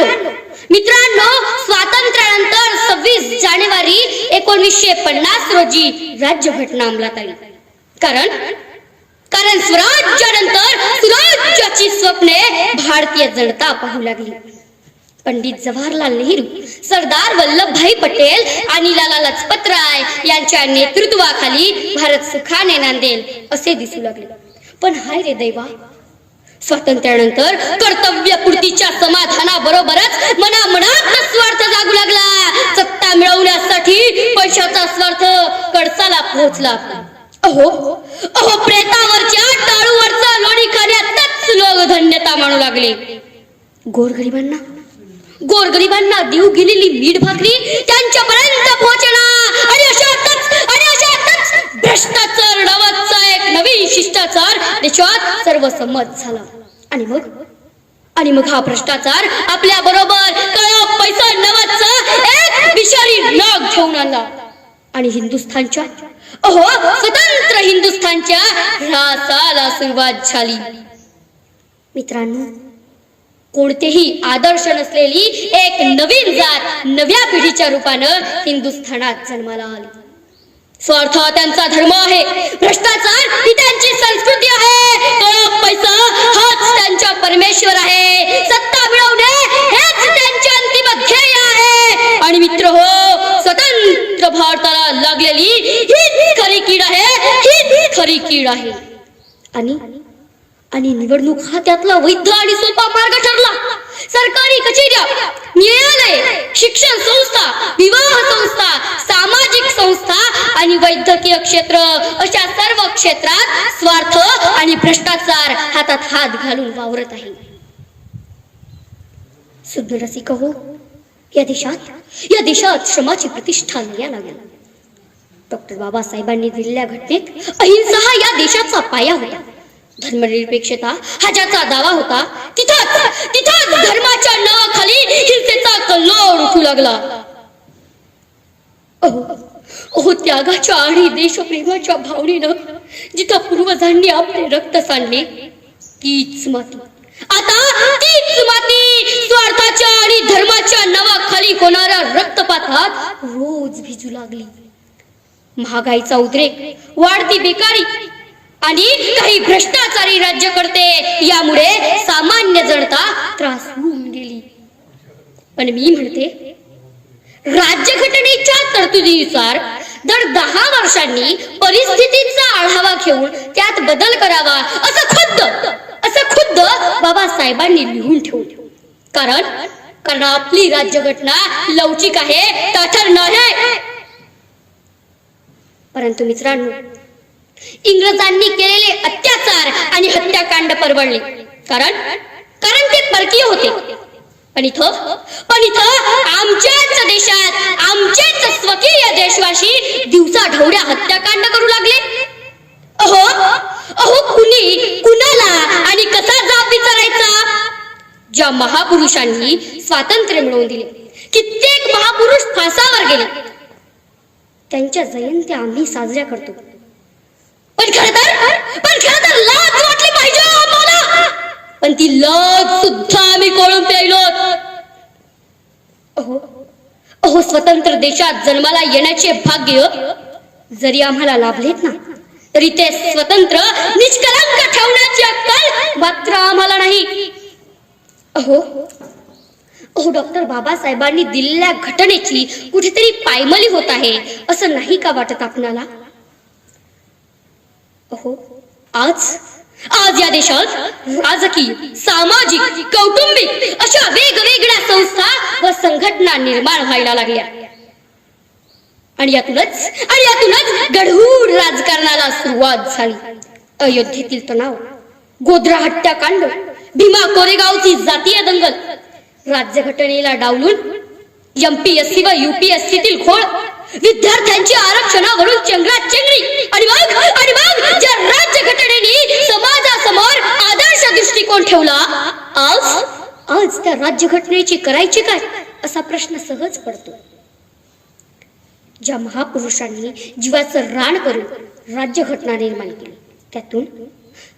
मित्रांनो मित्रांनो स्वातंत्र्यानंतर सव्वीस जानेवारी एकोणीसशे पन्नास रोजी राज्यघटना अंमलात आली. कारण कारण स्वराज्यानंतर सुराज्याची स्वप्ने भारतीय जनता पाहू लागली. पंडित जवाहरलाल नेहरू सरदार वल्लभभाई पटेल आणि लाला लजपत राय यांच्या नेतृत्वाखाली भारत सुखाने नांदेल असे दिसू लागले. पण हाय रे दैवा स्वातंत्र्यानंतर कर्तव्यपूर्तीच्या समाधानाबरोबरच मनामनात स्वार्थ जागू लागला. सत्ता मिळवण्यासाठी पैशाचा स्वार्थ कडसाला पोहोचला. अहो अहो प्रेतावरच्या टाळूवरचा लोणी खाण्यातच लोक धन्यता मानू लागले. गोरगरिबांना? गोरगरिबांना देऊ गेलेली मीठ भाकरी त्यांच्यापर्यंत पोहोचणार आणि अशातच आणि अशातच भ्रष्टाचार त्याच्यात देशात सर्वसंमत झाला आणि मग आणि मग हा भ्रष्टाचार आपल्या बरोबर काळा पैसा नावाचा एक विषारी नाग घेऊन आला आणि हिंदुस्थानच्या अहो स्वतंत्र हिंदुस्थानच्या ह्रासाला सुरुवात झाली मित्रांनो कोणतेही आदर्श नसलेली एक नवीन जात नव्या पिढीच्या रूपानं हिंदुस्थानात जन्माला आली स्वार्थ हा त्यांचा धर्म आहे. भ्रष्टाचार ही त्यांची संस्कृती आहे. पैसा हाच त्यांच्या परमेश्वर आहे. सत्ता मिळवणे हेच त्यांचे अंतिम ध्येय आहे. आणि मित्र हो स्वतंत्र भारताला लागलेली ही खरी कीड आहे. ही खरी कीड आहे. आणि आणि निवडणूक हा त्यातला वैध आणि सोपा मार्ग ठरला. सरकारी कचेऱ्या न्यायालय शिक्षण संस्था विवाह संस्था सामाजिक संस्था आणि राजकीय क्षेत्र अशा सर्व क्षेत्रात स्वार्थ आणि भ्रष्टाचार हातात हात घालून वावरत आहे. सुज्ञ रसिक हो या देशात या देशात श्रमाची प्रतिष्ठा या लागली. डॉक्टर बाबासाहेबांनी दिलेल्या घटनेत अहिंसा हा या देशाचा पाया होता. धर्मनिरपेक्षता हा ज्याचा दावा होता तिथंच तिथंच धर्माच्या नावाखाली हिंसेचा कल्लोळ उठू लागला. अहो अहो त्यागाच्या आणि देशप्रेमाच्या भावनेनं जिथं पूर्वजांनी आपले रक्त सांडले तीच माती. आता तीच माती स्वार्थाच्या आणि धर्माच्या नावाखाली होणाऱ्या रक्तपातात रोज भिजू लागली. महागाईचा उद्रेक वाढती बेकारी आणि काही भ्रष्टाचारी राज्यकर्ते यामुळे सामान्य जनता त्रास होऊन गेली. पण मी म्हणते राज्यघटनेच्या तरतुदीनुसार दर दहा वर्षांनी परिस्थितीचा आढावा घेऊन त्यात बदल करावा असं खुद्द असं खुद्द बाबासाहेबांनी लिहून ठेवलं. कारण कारण आपली राज्यघटना लवचिक आहे ताठर नाही. परंतु मित्रांनो इंग्रजांनी केलेले अत्याचार आणि हत्याकांड परवडले. कारण कारण ते परकीय होते. पण इथं पण इथं आमच्याच देशात आमचेच स्वकीय देशवासी दिवसा ढवड्या हत्याकांड करू लागले. अहो अहो कुणी कुणाला आणि कसा जाब विचारायचा? ज्या महापुरुषांनी स्वातंत्र्य मिळवून दिले कित्येक महापुरुष फासावर गेले. त्यांच्या जयंत्या आम्ही साजऱ्या करतो. पण खर तर पण खर तर लाज वाटली पाहिजे आम्हाला. पण ती लज सुद्धा आम्ही कोळून प्यायलो अहो अहो स्वतंत्र देशात जन्माला येण्याचे भाग्य जरी आम्हाला लाभलेत ना तरी ते स्वतंत्र निष्कलंक ठेवण्याची अक्कल मात्र आम्हाला नाही. अहो अहो डॉक्टर बाबासाहेबांनी दिलेल्या घटनेची कुठेतरी पायमली होत आहे असं नाही का वाटत आपणाला? अहो आज आज या देशात राजकीय सामाजिक कौटुंबिक अशा वेग संघटना निर्माण व्हायला लागल्या. आणि यातूनच आणि यातूनच गढूळ राजकारणाला सुरुवात झाली. अयोध्येतील तणाव गोध्रा हत्याकांड भीमा कोरेगावची जातीय दंगल राज्यघटनेला डावलून एमपीएससी व युपीएससीतील खोळ विद्यार्थ्यांची आरक्षणावरून चंगरा चेंगरी आणि मग आणि मग ज्या राज्यघटनेने समाजासमोर आदर्श दृष्टिकोन ठेवला आज आज त्या राज्यघटनेची करायची काय? असा प्रश्न सहज पडतो. ज्या महापुरुषांनी जीवाचं रान करून राज्यघटना निर्माण केली त्यातून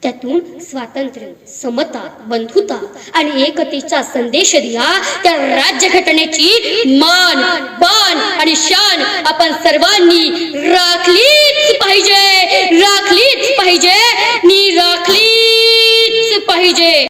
त्यातून स्वातंत्र्य समता बंधुता आणि एकतेचा संदेश दिला त्या राज्यघटनेची मान बन आणि शान आपण सर्वांनी राखलीच पाहिजे राखलीच पाहिजे मी राखलीच पाहिजे.